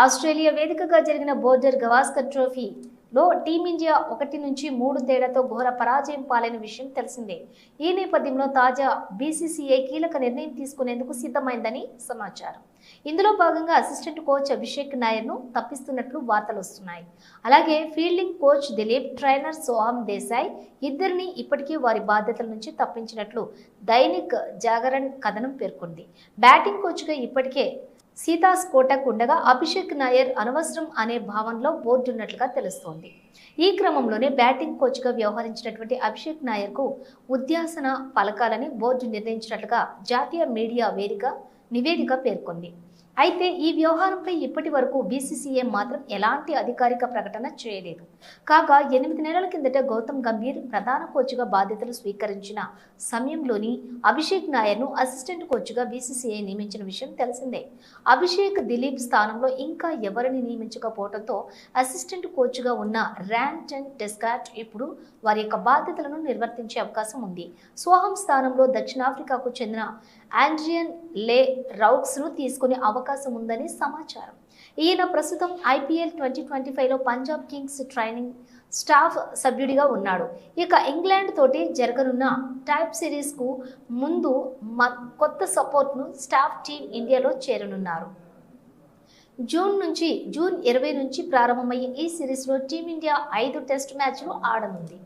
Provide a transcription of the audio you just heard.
Australia వేదికగా జరిగిన Border Gavaskar trophy లో టీమిండియా ఒకటి నుంచి మూడు తేడాతో ఘోర పరాజయం పాలైన విషయం తెలిసిందే. ఈ నేపథ్యంలో తాజా బీసీసీఐ కీలక నిర్ణయం తీసుకునేందుకు సిద్ధమైందని సమాచారం. ఇందులో భాగంగా అసిస్టెంట్ కోచ్ అభిషేక్ నాయర్ను తప్పిస్తున్నట్లు వార్తలు వస్తున్నాయి. అలాగే ఫీల్డింగ్ కోచ్ దిలీప్ ట్రైనర్ సోహం దేశాయ్ ఇద్దరిని ఇప్పటికీ వారి బాధ్యతల నుంచి తప్పించినట్లు దైనిక్ జాగరణ్ కథనం పేర్కొంది. బ్యాటింగ్ కోచ్గా ఇప్పటికే సీతాస్ కోటక్ ఉండగా అభిషేక్ నాయర్ అనవసరం అనే భావనలో బోర్డు ఉన్నట్లుగా తెలుస్తోంది. ఈ క్రమంలోనే బ్యాటింగ్ కోచ్గా వ్యవహరించినటువంటి అభిషేక్ నాయర్కు ఉద్యాసన పలకాలని బోర్డు నిర్ణయించినట్లుగా జాతీయ మీడియా వేదిక నివేదిక పేర్కొంది. అయితే ఈ వ్యవహారంపై ఇప్పటి వరకు బీసీసీఏ మాత్రం ఎలాంటి అధికారిక ప్రకటన చేయలేదు. కాగా ఎనిమిది నెలల కిందట గౌతమ్ గంభీర్ ప్రధాన కోచ్గా బాధ్యతలు స్వీకరించిన సమయంలోని అభిషేక్ నాయర్ను అసిస్టెంట్ కోచ్గా బీసీసీఐ నియమించిన విషయం తెలిసిందే. అభిషేక్ దిలీప్ స్థానంలో ఇంకా ఎవరిని నియమించకపోవడంతో అసిస్టెంట్ కోచ్గా ఉన్న ర్యాంటన్ టెస్కాట్ ఇప్పుడు వారి యొక్క బాధ్యతలను నిర్వర్తించే అవకాశం ఉంది. సోహం స్థానంలో దక్షిణాఫ్రికాకు చెందిన ఆండ్రియన్ లే రౌక్స్ను తీసుకునే అవకాశం ఉందని సమాచారం. ఈయన ప్రస్తుతం ఐపీఎల్ ట్వంటీ ట్వంటీ ఫైవ్లో పంజాబ్ కింగ్స్ ట్రైనింగ్ స్టాఫ్ సభ్యుడిగా ఉన్నాడు. ఇక ఇంగ్లాండ్ తోటి జరగనున్న టైప్ సిరీస్కు ముందు కొత్త సపోర్ట్ను స్టాఫ్ టీం ఇండియాలో చేరనున్నారు. జూన్ నుంచి జూన్ ఇరవై నుంచి ప్రారంభమయ్యే ఈ సిరీస్లో టీమిండియా ఐదు టెస్ట్ మ్యాచ్లు ఆడనుంది.